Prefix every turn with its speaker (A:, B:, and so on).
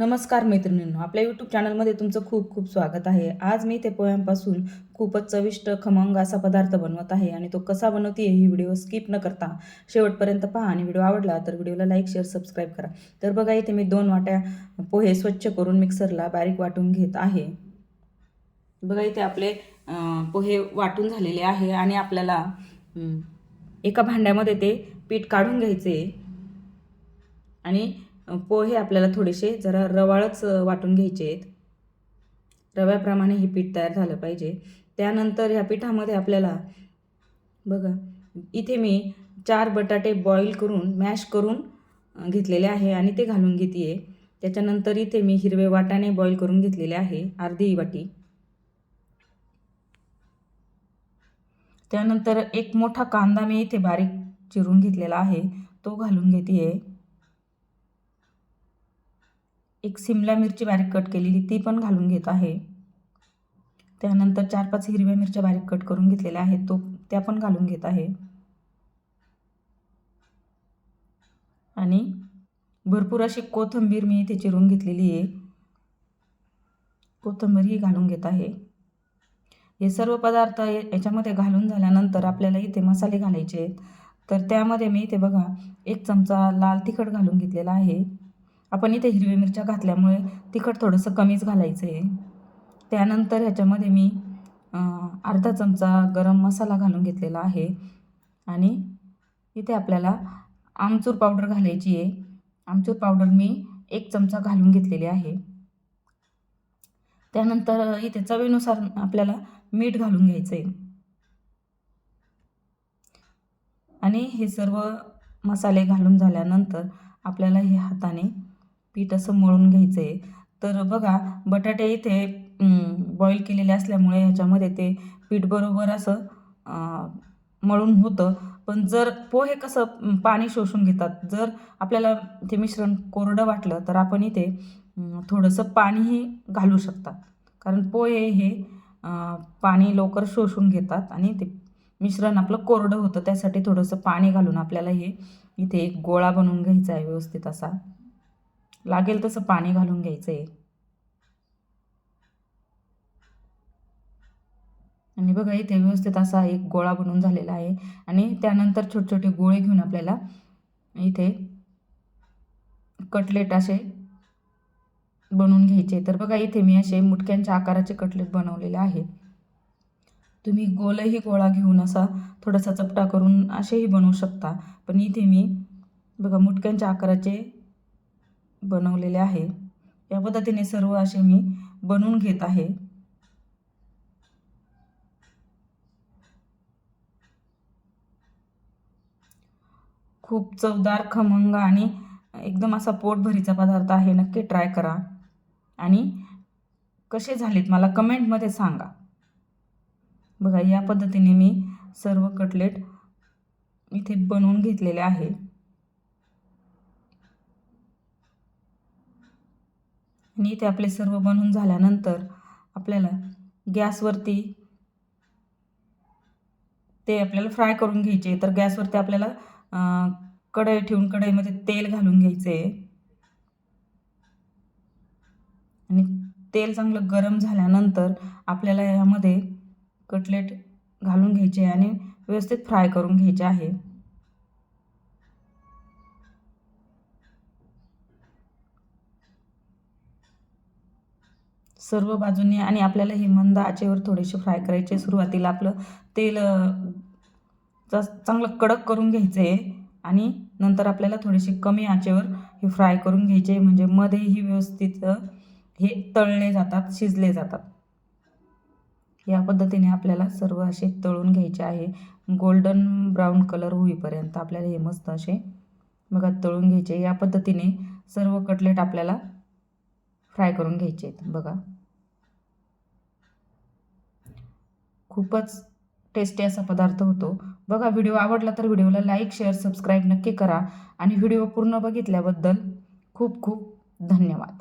A: नमस्कार मैत्रिणींनो आपल्या यूट्यूब चॅनलमध्ये तुमचं खूप खूप स्वागत आहे. आज मी ते पोह्यांपासून खूपच चविष्ट खमंग असा पदार्थ बनवत आहे आणि तो कसा बनवते ही व्हिडिओ स्किप न करता शेवटपर्यंत पहा आणि व्हिडिओ आवडला तर व्हिडिओला लाईक शेअर सबस्क्राईब करा. तर बघा इथे मी दोन वाट्या पोहे स्वच्छ करून मिक्सरला बारीक वाटून घेत आहे. बघा इथे आपले पोहे वाटून झालेले आहे आणि आपल्याला एका भांड्यामध्ये ते पीठ काढून घ्यायचे. आणि पोहे आपल्याला थोडेसे जरा रवाळच वाटून घ्यायचे आहेत. रव्याप्रमाणे हे पीठ तयार झालं पाहिजे. त्यानंतर ह्या पिठामध्ये आपल्याला बघा इथे मी चार बटाटे बॉईल करून मॅश करून घेतलेले आहे आणि ते घालून घेते त्याच्यानंतर इथे मी हिरवे वाटाणे बॉईल करून घेतलेले आहे अर्धी वाटी. त्यानंतर एक मोठा कांदा मी इथे बारीक चिरून घेतलेला आहे तो घालून घेते एक सिमला मिरची बारीक कट केलेली ती पण घालून घेत आहे. त्यानंतर चार पाच हिरव्या मिरच्या बारीक कट करून घेतलेल्या आहेत तो त्या पण घालून घेत आहे. आणि भरपूर अशी कोथिंबीर मी इथे चिरून घेतलेली आहे. कोथिंबीर ही घालून घेत आहे. हे सर्व पदार्थ या- याच्यामध्ये घालून झाल्यानंतर आपल्याला इथे मसाले घालायचे आहेत. तर त्यामध्ये मी इथे बघा एक चमचा लाल तिखट घालून घेतलेला आहे. आपण इथे हिरवी मिरच्या घातल्यामुळे तिखट थोडंसं कमीच घालायचं आहे त्यानंतर ह्याच्यामध्ये मी अर्धा चमचा गरम मसाला घालून घेतलेला आहे. आणि इथे आपल्याला आमचूर पावडर घालायची आहे. आमचूर पावडर मी एक चमचा घालून घेतलेली आहे. त्यानंतर इथे चवीनुसार आपल्याला मीठ घालून घ्यायचं आहे आणि हे सर्व मसाले घालून झाल्यानंतर आपल्याला हे हाताने पीठ असं मळून घ्यायचं. आहे तर बघा बटाटे इथे बॉईल केलेले असल्यामुळे ह्याच्यामध्ये ते पीठ बरोबर असं मळून होतं. पण जर पोहे कसं पाणी शोषून घेतात जर आपल्याला ते मिश्रण कोरडं वाटलं तर आपण इथे थोडंसं पाणीही घालू शकतात कारण पोहे हे पाणी लवकर शोषून घेतात आणि ते मिश्रण आपलं कोरडं होतं त्यासाठी थोडंसं पाणी घालून आपल्याला हे इथे एक गोळा बनवून घ्यायचा आहे व्यवस्थित असा. लागेल तसं पाणी घालून घ्यायचं आहे आणि बघा इथे व्यवस्थित असा एक गोळा बनवून झालेला आहे. आणि त्यानंतर छोटे छोटे गोळे घेऊन आपल्याला इथे कटलेट असे बनवून घ्यायचे. तर बघा इथे मी असे मुटक्यांच्या आकाराचे कटलेट बनवलेले आहे. तुम्ही गोलही गोळा घेऊन असा थोडासा चपटा करून असेही बनवू शकता. पण इथे मी बघा मुटक्यांच्या आकाराचे बनवलेले आहे. या पद्धतीने सर्व असे मी बनवून घेत आहे. खूप चवदार खमंग आणि एकदम असा पोटभरीचा पदार्थ आहे. नक्की ट्राय करा. आणि कसे झालेत मला कमेंटमध्ये सांगा. बघा या पद्धतीने मी सर्व कटलेट इथे बनवून घेतलेले आहे. आणि ते आपले सर्व बनवून झाल्यानंतर आपल्याला गॅसवरती ते आपल्याला फ्राय करून घ्यायचे. तर गॅसवरती आपल्याला कढई ठेवून कढईमध्ये तेल घालून घ्यायचे. आणि तेल चांगलं गरम झाल्यानंतर आपल्याला यामध्ये कटलेट घालून घ्यायचे आणि व्यवस्थित फ्राय करून घ्यायचे आहे. सर्व बाजूने आणि आपल्याला हे मंद आचेवर थोडेसे फ्राय करायचे सुरुवातीला आपलं तेल जास्त चांगलं कडक करून घ्यायचं आहे आणि नंतर आपल्याला थोडेसे कमी आचेवर हे फ्राय करून घ्यायचे म्हणजे मध्येही व्यवस्थित हे तळले जातात शिजले जातात. या पद्धतीने आपल्याला सर्व असे तळून घ्यायचे आहे. गोल्डन ब्राऊन कलर होईपर्यंत आपल्याला हे मस्त असे बघा तळून घ्यायचे या पद्धतीने सर्व कटलेट आपल्याला फ्राय करून घ्यायचे आहेत. बघा. खूपच टेस्टी असा पदार्थ होतो. बघा व्हिडिओ आवडला तर व्हिडिओला लाईक शेअर सबस्क्राईब नक्की करा. आणि व्हिडिओ पूर्ण बघितल्याबद्दल खूप खूप धन्यवाद.